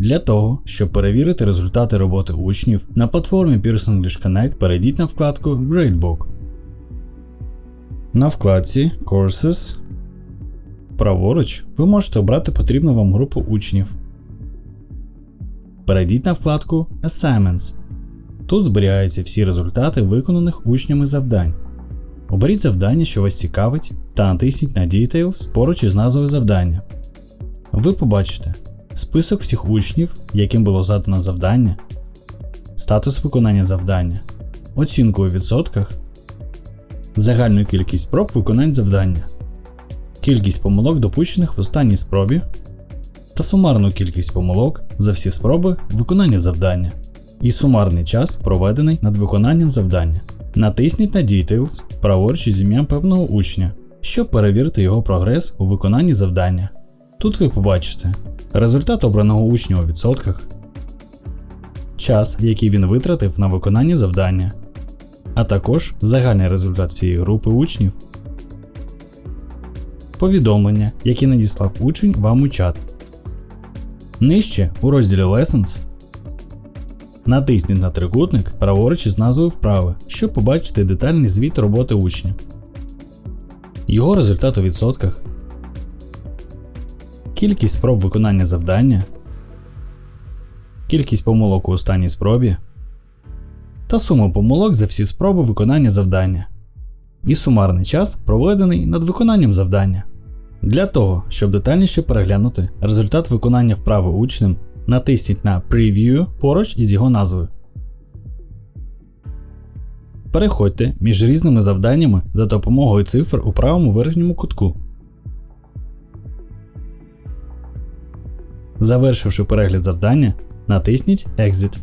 Для того, щоб перевірити результати роботи учнів, на платформі Pearson English Connect перейдіть на вкладку Gradebook. На вкладці Courses праворуч ви можете обрати потрібну вам групу учнів. Перейдіть на вкладку Assignments. Тут зберігаються всі результати виконаних учнями завдань. Оберіть завдання, що вас цікавить, та натисніть на Details поруч із назвою завдання. Ви побачите список всіх учнів, яким було задано завдання, статус виконання завдання, оцінку у відсотках, загальну кількість спроб виконань завдання, кількість помилок допущених в останній спробі та сумарну кількість помилок за всі спроби виконання завдання і сумарний час, проведений над виконанням завдання. Натисніть на Details праворуч із ім'ям певного учня, щоб перевірити його прогрес у виконанні завдання. Тут ви побачите результат обраного учня у відсотках, час, який він витратив на виконання завдання, а також загальний результат всієї групи учнів, повідомлення, які надіслав учень вам у чат. Нижче у розділі Lessons натисніть на трикутник праворуч із назвою вправи, щоб побачити детальний звіт роботи учня, його результат у відсотках, кількість спроб виконання завдання, кількість помилок у останній спробі та суму помилок за всі спроби виконання завдання і сумарний час, проведений над виконанням завдання. Для того, щоб детальніше переглянути результат виконання вправи учнем, натисніть на Preview поруч із його назвою. Переходьте між різними завданнями за допомогою цифр у правому верхньому кутку. Завершивши перегляд завдання, натисніть Exit.